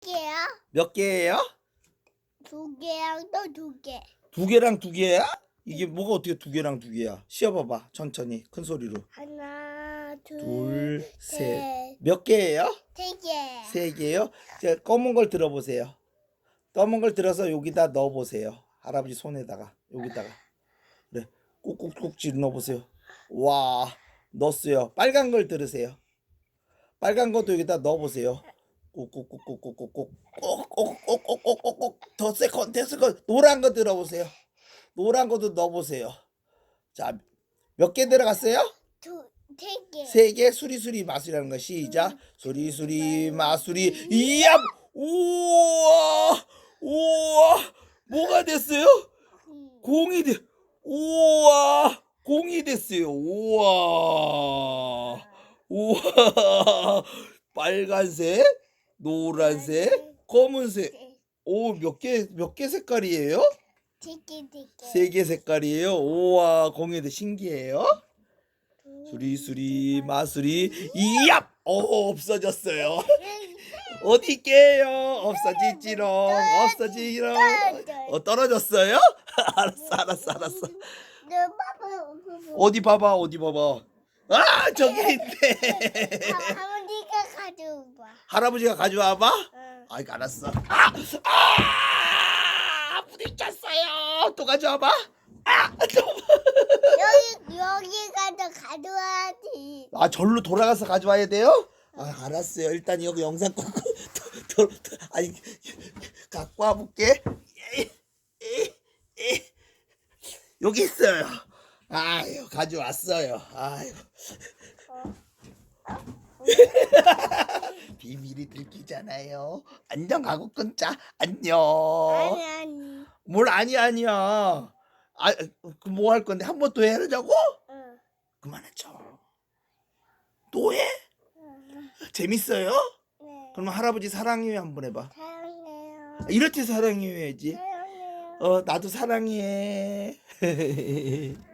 개야? 몇 개예요? 두 개랑 또 두 개. 두 개랑 두 개야? 이게 뭐가 어떻게 두 개랑 두 개야? 씌어봐봐 천천히 큰 소리로 하나, 둘, 둘, 셋. 셋, 몇 개예요? 세 개. 세 개요? 자, 검은 걸 들어보세요. 검은 걸 들어서 여기다 넣어보세요. 할아버지 손에다가 여기다가 그래 꾹꾹꾹 찔러 넣어보세요. 와 넣었어요. 빨간 걸 들으세요. 빨간 것도 여기다 넣어보세요. 꾹꾹꾹꾹꾹꾹꾹 꼭꼭꼭꼭꼭꼭꼭 더 세컨 더 세컨 노란 거 들어보세요. 노란 것도 넣어보세요. 자 몇 개 들어갔어요? 두, 세 개. 세 개 수리수리 마술이라는 거 시작 수리수리 마술이 이야 우와 우와 뭐가 됐어요? 음, 공이 돼 우와 공이 됐어요 우와 우와 빨간색 노란색 검은색. 세오몇 개 몇 개 색깔이에요? 세 개, 세 개. 세개 색깔이에요? 우와 돼 신기해요. 둘, 수리수리 마수리. 이얍! 어 없어졌어요. 셋, 어디 있게요? 없어지지롱 없어지지롱. 어 떨어졌어요? 알았어 알았어 알았어. 어디 봐봐 어디 봐봐. 아 저기 있네. 아. 할아버지가 가져와봐 응. 아이 알았어 아, 아 부딪혔어요 또 가져와봐 아, 또. 여기 여기 가서 가져와야지. 아 절로 돌아가서 가져와야 돼요? 아 알았어요. 일단 여기 영상 끄고 도, 도, 도, 아니 갖고 와볼게. 여기 있어요. 아유 가져왔어요. 아유 비밀이 들키잖아요. 안녕 하고 끊자. 안녕. 아니 아니. 뭘 아니 아니야. 아 뭐 할 건데 한번또 해야자고? 응. 그만하죠. 또 해? 응. 재밌어요? 네. 그럼 할아버지 사랑해 한번 해봐. 사랑해요. 이럴 때 사랑해 해야지. 사랑해요. 어 나도 사랑해.